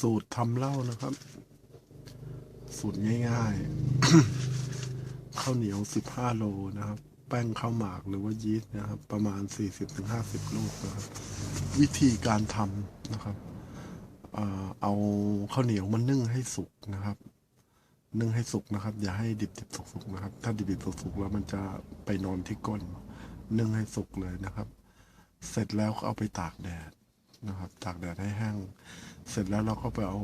สูตรทำเหล้านะครับ สูตรง่ายๆข้าวเหนียว15โลนะครับ แป้งข้าวหมากหรือว่ายีสต์นะครับ ประมาณ40-50ลูกนะครับ วิธีการทำนะครับเอาข้าวเหนียวมานึ่งให้สุกนะครับ นึ่งให้สุกนะครับ อย่าให้ดิบดิบสุกสุกๆนะครับ ถ้าดิบดิบสุกสุกๆแล้วมันจะไปนอนที่ก้น นึ่งให้สุกเลยนะครับ เสร็จแล้วก็เอาไปตากแดด นะครับตากแดดให้แห้ง เสร็จแล้วเราก็ไปเอา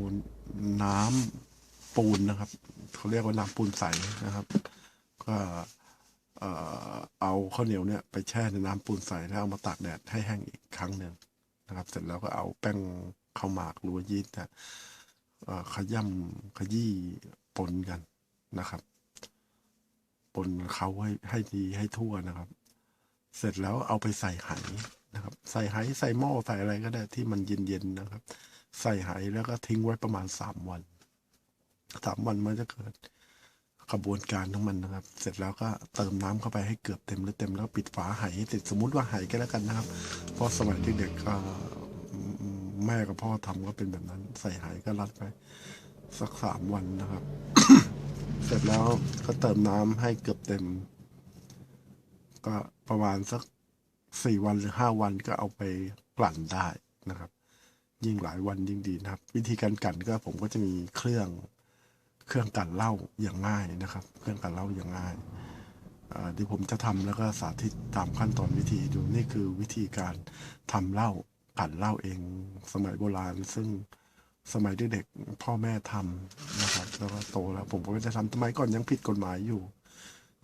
น้ำปูนนะครับเขาเรียกว่าน้ำปูนใสนะครับ ก็เอาข้าวเหนียวเนี่ยไปแช่ในน้ำปูนใสแล้วเอามาตากแดดให้แห้งอีกครั้งหนึ่งนะครับ เสร็จแล้วก็เอาแป้งข้าวหมากหรือว่ายีสต์เนี่ยเอ่อขย่ำขยี้ปนกันนะครับปนเขาให้ให้ดีให้ทั่วนะครับ เสร็จแล้วเอาไปใส่ไห นะครับ ใส่ไหใส่หม้อใส่อะไรก็ได้ที่มันเย็นๆนะครับ ใส่ไหแล้วก็ทิ้งไว้ประมาณสามวันสามวันมันจะเกิดกระบวนการของมันนะครับ เสร็จแล้วก็เติมน้ำเข้าไปให้เกือบเต็มหรือเต็มแล้วปิดฝาไหให้ติดสมมุติว่าไหก็แล้วกันนะครับ เพราะสมัยเด็กๆก็แม่กับพ่อทำก็เป็นแบบนั้น ใส่ไหก็รัดไปสักสามวันนะครับ เสร็จแล้วก็เติมน้ำให้เกือบเต็ม ก็ประมาณสัก สี่วันหรือห้าวันก็เอาไปกลั่นได้นะครับ ยิ่งหลายวันยิ่งดีนะครับ วิธีการกลั่นก็ผมก็จะมีเครื่องเครื่องกลั่นเหล้าอย่างง่ายนะครับ เครื่องกลั่นเหล้าอย่างง่ายเดี๋ยวผมจะทำแล้วก็สาธิตตามขั้นตอนวิธีดูนี่คือวิธีการทำเหล้ากลั่นเหล้าเองสมัยโบราณ ซึ่งสมัยเด็กๆพ่อแม่ทำนะครับ แล้วก็โตแล้วผมก็จะทำสมัยก่อนยังผิดกฎหมายอยู่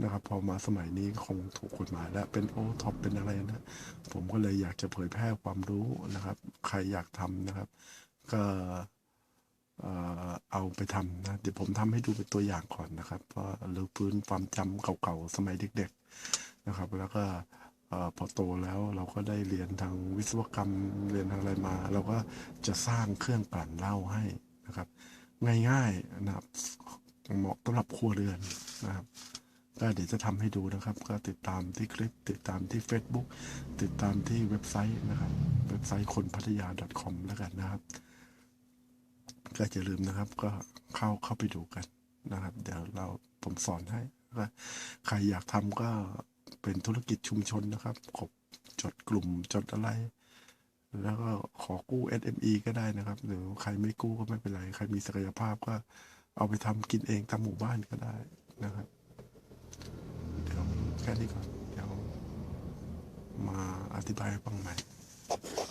นะครับ พอมาสมัยนี้คงถูกกฎหมายแล้วเป็นโอท็อปเป็นอะไรนะผมก็เลยอยากจะเผยแพร่ความรู้นะครับ ใครอยากทำนะครับ ก็เอาไปทำนะ เดี๋ยวผมทำให้ดูเป็นตัวอย่างก่อนนะครับเพราะเลือฟื้นความจำเก่าๆสมัยเด็ก ๆนะครับ แล้วก็พอโตแล้วเราก็ได้เรียนทางวิศวกรรมเรียนทางอะไรมา เราก็จะสร้างเครื่องกลั่นเหล้าให้นะครับ ง่ายๆนะครับเหมาะสำหรับครัวเรือนนะครับ ก็เดี๋ยวจะทำให้ดูนะครับ ก็ติดตามที่คลิป ติดตามที่ Facebook ติดตามที่เว็บไซต์นะครับ เว็บไซต์คนพัทยา .com แล้วกันนะครับ ก็อย่าลืมนะครับ ก็เข้าเข้าไปดูกันนะครับ เดี๋ยวเราผมสอนให้ใครอยากทำก็เป็นธุรกิจชุมชนนะครับขบจดกลุ่มจดอะไร แล้วก็ขอกู้ SME ก็ได้นะครับหรือใครไม่กู้ก็ไม่เป็นไร ใครมีศักยภาพก็เอาไปทำกินเองตามหมู่บ้านก็ได้นะครับ ดี๋ยวแค่นี้